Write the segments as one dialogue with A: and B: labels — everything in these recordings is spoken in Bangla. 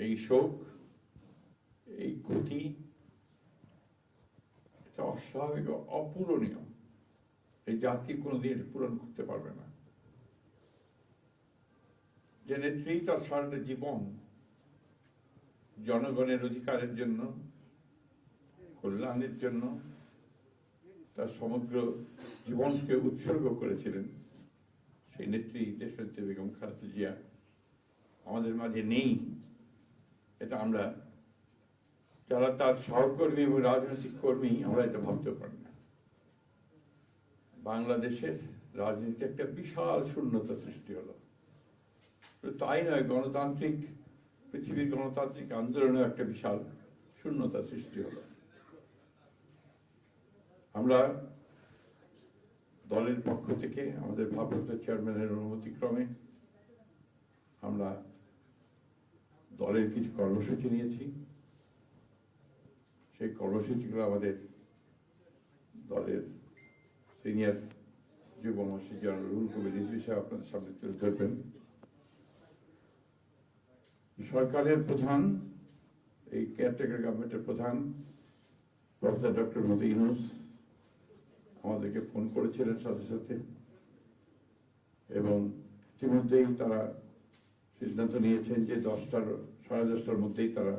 A: এই শোক, এই ক্ষতি এটা অস্বাভাবিক অপূরণীয়। এই জাতি কোনোদিন পূরণ করতে পারবে না। যে নেত্রী, তার সারাটা জীবন জনগণের অধিকারের জন্য, কল্যাণের জন্য, তার সমগ্র জীবনকে উৎসর্গ করেছিলেন সেই নেত্রী দেশনেত্রী বেগম খালেদা জিয়া। আমাদের মাঝে নেই। এটা আমরা, যারা তার সহকর্মী এবং রাজনৈতিক কর্মী, আমরা এটা ভাবতে পারি না। বাংলাদেশের রাজনীতি একটা বিশাল শূন্যতা সৃষ্টি হলো। তাই নয়, গণতান্ত্রিক, পৃথিবীর গণতান্ত্রিক আন্দোলনেও একটা বিশাল শূন্যতা সৃষ্টি হলো। আমরা দলের পক্ষ থেকে, আমাদের ভারপ্রাপ্ত চেয়ারম্যানের অনুমতিক্রমে আমরা দলের কিছু কর্মসূচি নিয়েছি। সেই কর্মসূচিগুলো আমাদের দলের সিনিয়র যুব মহাসচিব জনাব রুহুল কবির সাহেব আপনাদের সামনে তুলে ধরবেন। সরকারের প্রধান, এই কেয়ারটেকার গভর্নমেন্টের প্রধান, প্রফেসর ডক্টর মতো ইউনুস আমাদেরকে ফোন করেছিলেন সাথে সাথে। এবং ইতিমধ্যেই তারা সিদ্ধান্ত নিয়েছেন যে দশটার, সাড়ে দশটার মধ্যেই তারা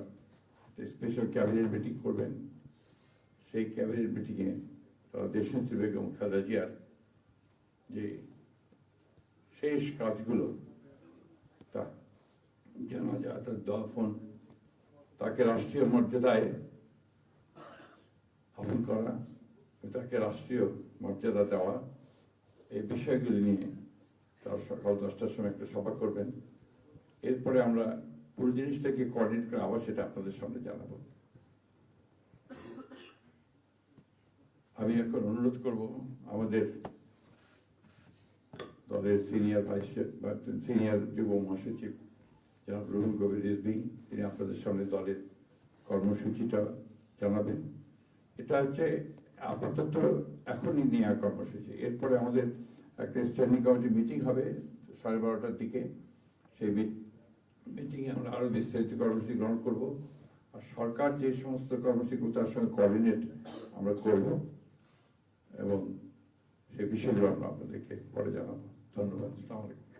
A: স্পেশাল ক্যাবিনেট মিটিং করবেন। সেই ক্যাবিনেট মিটিংয়ে তারা দেশনেত্রী বেগম খালেদা জিয়ার যে শেষ কাজগুলো, তা জানাজা তার দফন, তাকে রাষ্ট্রীয় মর্যাদায় আপন করা তাকে রাষ্ট্রীয় মর্যাদা দেওয়া, এই বিষয়গুলি নিয়ে তারা সকাল দশটার সময় একটা সভা করবেন। এরপরে আমরা পুরো জিনিসটাকে কোঅর্ডিনেট করে আবার সেটা আপনাদের সামনে জানাব। আমি এখন অনুরোধ করব আমাদের দলের সিনিয়র ভাইস সিনিয়র যুব মহাসচিব জনাব রুহুল কবির রিজভি, তিনি আপনাদের সামনে দলের কর্মসূচিটা জানাবেন। এটা হচ্ছে আপাতত এখনই নেওয়া কর্মসূচি। এরপরে আমাদের একটা স্ট্যান্ডিং কমিটি মিটিং হবে সাড়ে বারোটার দিকে। সেই মিটিংয়ে আমরা আরও বিস্তারিত কর্মসূচি গ্রহণ করব। আর সরকার যে সমস্ত কর্মসূচিগুলো তার সঙ্গে কোঅর্ডিনেট আমরা করব এবং সে বিষয়গুলো আমরা আপনাদেরকে পরে জানাব। ধন্যবাদ। আসসালামু আলাইকুম।